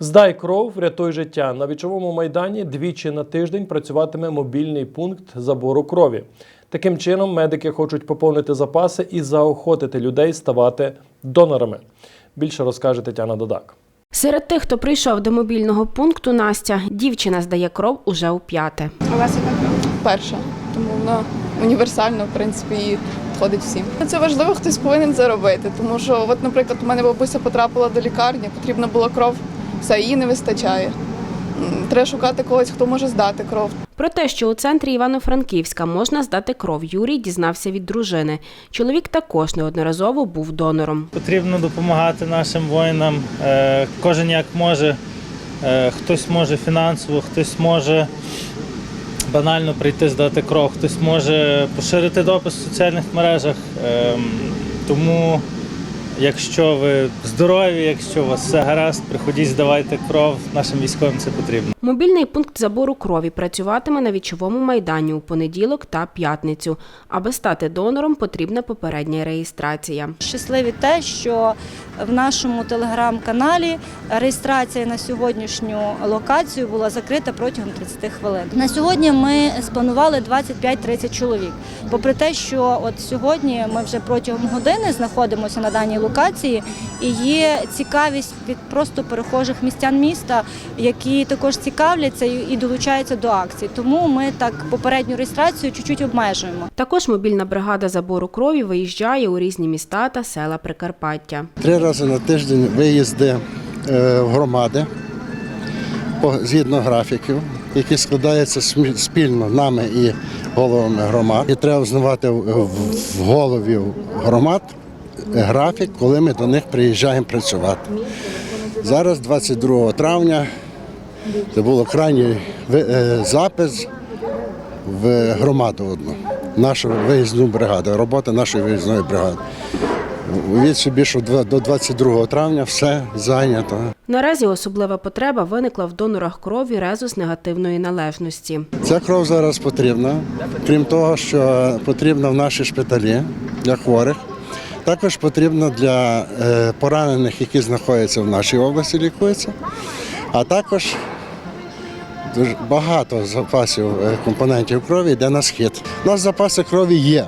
Здай кров, врятуй життя. На вічовому майдані двічі на тиждень працюватиме мобільний пункт забору крові. Таким чином, медики хочуть поповнити запаси і заохотити людей ставати донорами. Більше розкаже Тетяна Додак. Серед тих, хто прийшов до мобільного пункту, Настя, дівчина здає кров уже у п'яте. У вас яка кров? Перша, тому вона універсальна, в принципі, і підходить всім. Це важливо, хтось повинен це робити, тому що, от, наприклад, у мене бабуся потрапила до лікарні, потрібна була кров, все, її не вистачає. Треба шукати когось, хто може здати кров. Про те, що у центрі Івано-Франківська можна здати кров, Юрій дізнався від дружини. Чоловік також неодноразово був донором. Потрібно допомагати нашим воїнам. Е, Кожен як може. Е, Хтось може фінансово, хтось може банально прийти здати кров, хтось може поширити допис в соціальних мережах. Ем, Тому, якщо ви здорові, якщо у вас все гаразд, приходіть, здавайте кров. Нашим військовим це потрібно. Мобільний пункт забору крові працюватиме на вічовому майдані у понеділок та п'ятницю. Аби стати донором, потрібна попередня реєстрація. Щасливі те, що в нашому телеграм-каналі реєстрація на сьогоднішню локацію була закрита протягом 30 хвилин. На сьогодні ми спланували 25-30 чоловік. Попри те, що от сьогодні ми вже протягом години знаходимося на даній локації, і є цікавість від просто перехожих містян міста, які також цікавляться і долучаються до акцій. Тому ми так попередню реєстрацію чуть-чуть обмежуємо. Також мобільна бригада забору крові виїжджає у різні міста та села Прикарпаття. Три рази на тиждень виїзди е, в громади згідно графіків, які складаються спільно нами і головами громад. І треба взнавати в голові громад графік, коли ми до них приїжджаємо працювати. Зараз, 22 травня, це було крайній е, запис в громаду одну, нашу виїзну бригаду, робота нашої виїзної бригади. Уявіть собі, що до 22 травня все зайнято. Наразі особлива потреба виникла в донорах крові резус негативної належності. Ця кров зараз потрібна, крім того, що потрібна в наші шпиталі для хворих. Також потрібно для е, поранених, які знаходяться в нашій області, лікуються. А також багато запасів е, компонентів крові йде на схід. У нас запаси крові є,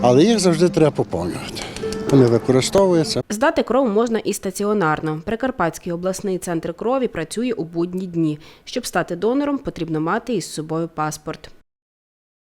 але їх завжди треба поповнювати. Вони використовуються. Здати кров можна і стаціонарно. Прикарпатський обласний центр крові працює у будні дні. Щоб стати донором, потрібно мати із собою паспорт.